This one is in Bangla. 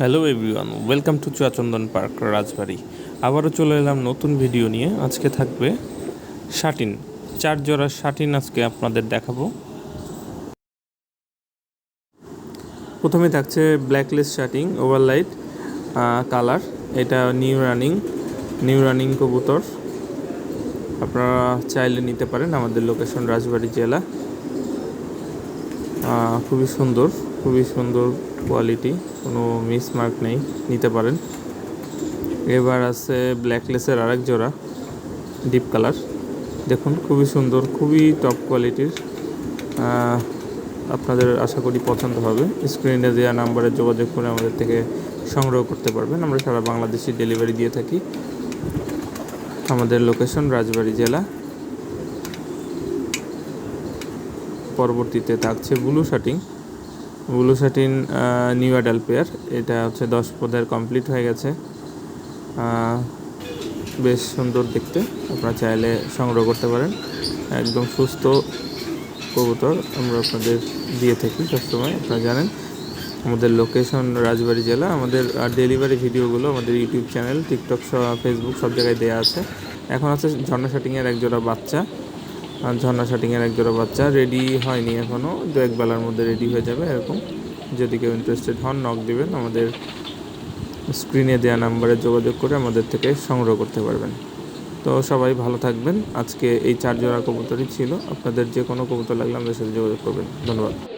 Hello everyone welcome to Chuachandan park Rajbari আবারও চলে এলাম নতুন ভিডিও নিয়ে। আজকে থাকবে শাটিন। চার জোড়া শাটিন আজকে আপনাদের দেখাবো। প্রথমে থাকছে black lace satin overlight colour এটা নিউ রানিং নিউ রানিং কবুতর। আপনারা চাইলে নিতে পারেন আমাদের লোকেশন রাজবাড়ি জেলা। খুবই সুন্দর। খুবই সুন্দর কোয়ালিটি কোনো মিসমার্ক নেই, নিতে পারেন। এবার আছে ব্ল্যাকলেসের আরেক জোড়া ডিপ কালার দেখুন, খুবই সুন্দর, খুবই টপ কোয়ালিটির আপনাদের আশা করি পছন্দ হবে। স্ক্রিনে দেওয়া নাম্বারে যোগাযোগ করে আমাদের থেকে সংগ্রহ করতে পারবেন। আমরা সারা বাংলাদেশে ডেলিভারি দিয়ে থাকি। আমাদের লোকেশন রাজবাড়ি জেলা। পরবর্তীতে থাকছে blue satin blue satin new adult pair, এটা হচ্ছে দশ পদের কমপ্লিট হয়ে গেছে। বেশ সুন্দর দেখতে, আপনারা চাইলে সংগ্রহ করতে পারেন। একদম সুস্থ কবুতর, আমরা আপনাদের দিয়ে থাকি সবসময়, আপনারা জানেন। আমাদের লোকেশন রাজবাড়ি জেলা, আমাদের ডেলিভারি ভিডিওগুলো আমাদের ইউটিউব চ্যানেল টিকটক ফেসবুক সব জায়গায় দেওয়া আছে। এখন আছে ঝর্ণা শাটিংয়ের এক জোড়া বাচ্চা। ঝর্ণা শাটিংয়ের এক জোড়া বাচ্চা রেডি হয়নি এখনও দু এক বেলার মধ্যে রেডি হয়ে যাবে এরকম। যদি কেউ ইন্টারেস্টেড হন নক দিবেন, আমাদের স্ক্রিনে দেওয়া নাম্বারে যোগাযোগ করে আমাদের থেকে সংগ্রহ করতে পারবেন। তো সবাই ভালো থাকবেন। আজকে এই চার জোড়া কবুতরই ছিল। আপনাদের যে কোনো কবুতর লাগলে আমাদের সাথে যোগাযোগ করবেন। ধন্যবাদ।